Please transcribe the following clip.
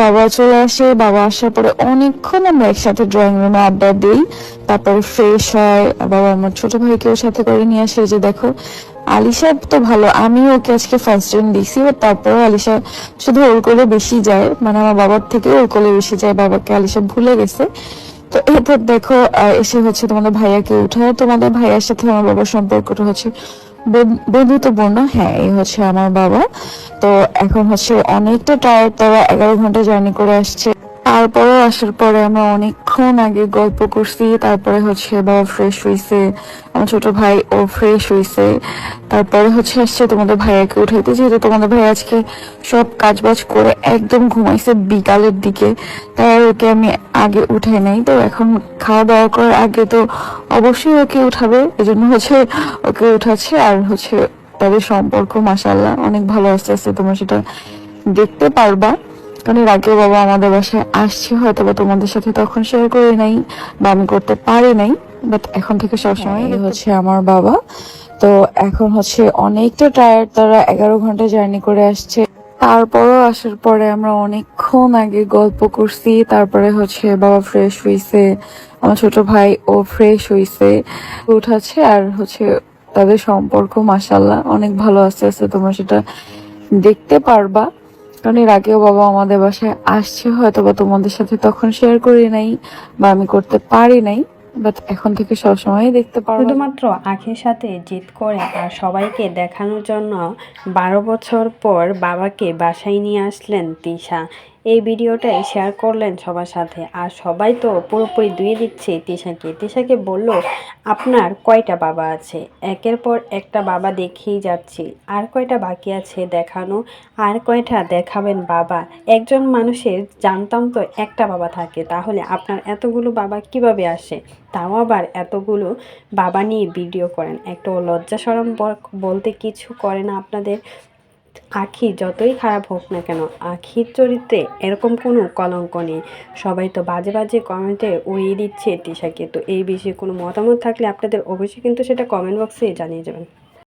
বাবা চলে আসে। বাবা আসার পরে অনেকক্ষণ আমরা একসাথে ড্রয়িং রুমে আড্ডা দিই। তারপর ফ্রেশ হয়। বাবা আমার ছোট ভাইকেও সাথে করে নিয়ে আসে। যে দেখো, আলিশা তো ভালো আমি ওকে আজকে ফার্স্ট টাইম দিছি বাট তারপরে আলিশা শুধু ওর কোলে বেশি যায়। মানে আমার বাবার থেকে ওর কোলে বেশি যায়। বাবাকে আলিশা ভুলে গেছে। তো এরপর দেখো এসে হচ্ছে তোমাদের ভাইয়াকে উঠায়। তোমাদের ভাইয়ার সাথে আমার বাবার সম্পর্কটা হচ্ছে বন্ধুত্বপূর্ণ হ্যাঁ এই হচ্ছে আমার বাবা। তো এখন হচ্ছে অনেকটা টায়ার তারা এগারো ঘণ্টা জার্নি করে আসছে। তারপরে আসার পরে আমরা অনেকক্ষণ আগে গল্প করছি, তারপরে হচ্ছে বাবা ফ্রেশ হয়েছে আমার ছোট ভাই ও ফ্রেশ হয়েছে তারপরে হচ্ছে আসছে তোমাদের ভাইয়াকে উঠাইতে, যেহেতু তোমাদের ভাই আজকে সব কাজ বাজ করে একদম ঘুমাইছে বিকালের দিকে, তাই ওকে আমি আগে উঠাই নাই। তো এখন খাওয়া দাওয়া করার আগে তো অবশ্যই ওকে উঠাবে, এজন্য হচ্ছে ওকে উঠাচ্ছে, আর হচ্ছে তাদের সম্পর্ক মাসাল্লাহ অনেক ভালো আস্তে আস্তে তোমরা সেটা দেখতে পারবা। কারণ এর আগেও বাবা আমাদের বাসায় আসছে হয়তো বা তোমাদের সাথে তখন শেয়ার করে নাই বা আমি করতে পারি নাই বাট এখন থেকে সবসময় এই হচ্ছে আমার বাবা। তো এখন হচ্ছে অনেকটা টায়ার্ড তারা এগারো ঘণ্টা জার্নি করে আসছে। তারপরও আসার পরে আমরা অনেকক্ষণ আগে গল্প করছি তারপরে হচ্ছে বাবা ফ্রেশ হইছে আমার ছোট ভাই ও ফ্রেশ হইছে। উঠাচ্ছে আর হচ্ছে তাদের সম্পর্ক মাসাল্লাহ অনেক ভালো আস্তে আস্তে তোমরা সেটা দেখতে পারবা। কারণ আগেও বাবা আমাদের বাসায় আসছে হয়তো বা তোমাদের সাথে তখন শেয়ার করি নাই বা আমি করতে পারি নাই বাট এখন থেকে সবসময় দেখতে পারো। শুধুমাত্র আখের সাথে জিত করে আর সবাইকে দেখানোর জন্য বারো বছর পর বাবাকে বাসায় নিয়ে আসলেন তিশা। এই ভিডিওটাই শেয়ার করলেন সবার সাথে। আর সবাই তো পুরোপুরি ধুয়ে দিচ্ছে তিশাকে। তিশাকে বলল, আপনার কয়টা বাবা আছে? একের পর একটা বাবা দেখিয়ে যাচ্ছি। আর কয়টা বাকি আছে দেখানো? আর কয়টা দেখাবেন বাবা? একজন মানুষের জানতাম তো একটা বাবা থাকে। তাহলে আপনার এতগুলো বাবা কীভাবে আসে? তাও আবার এতগুলো বাবা নিয়ে ভিডিও করেন। একটু লজ্জা সরম বলতে কিছু করে না আপনাদের? আখি যতই খারাপ হোক না কেন, আখির চরিত্রে এরকম কোনো কলঙ্ক নেই। সবাই তো বাজে বাজে কমেন্টে উড়িয়ে দিচ্ছে তিশাকে তো এই বিষয়ে কোনো মতামত থাকলে আপনাদের অবশ্যই কিন্তু সেটা কমেন্ট বক্সে জানিয়ে যাবেন।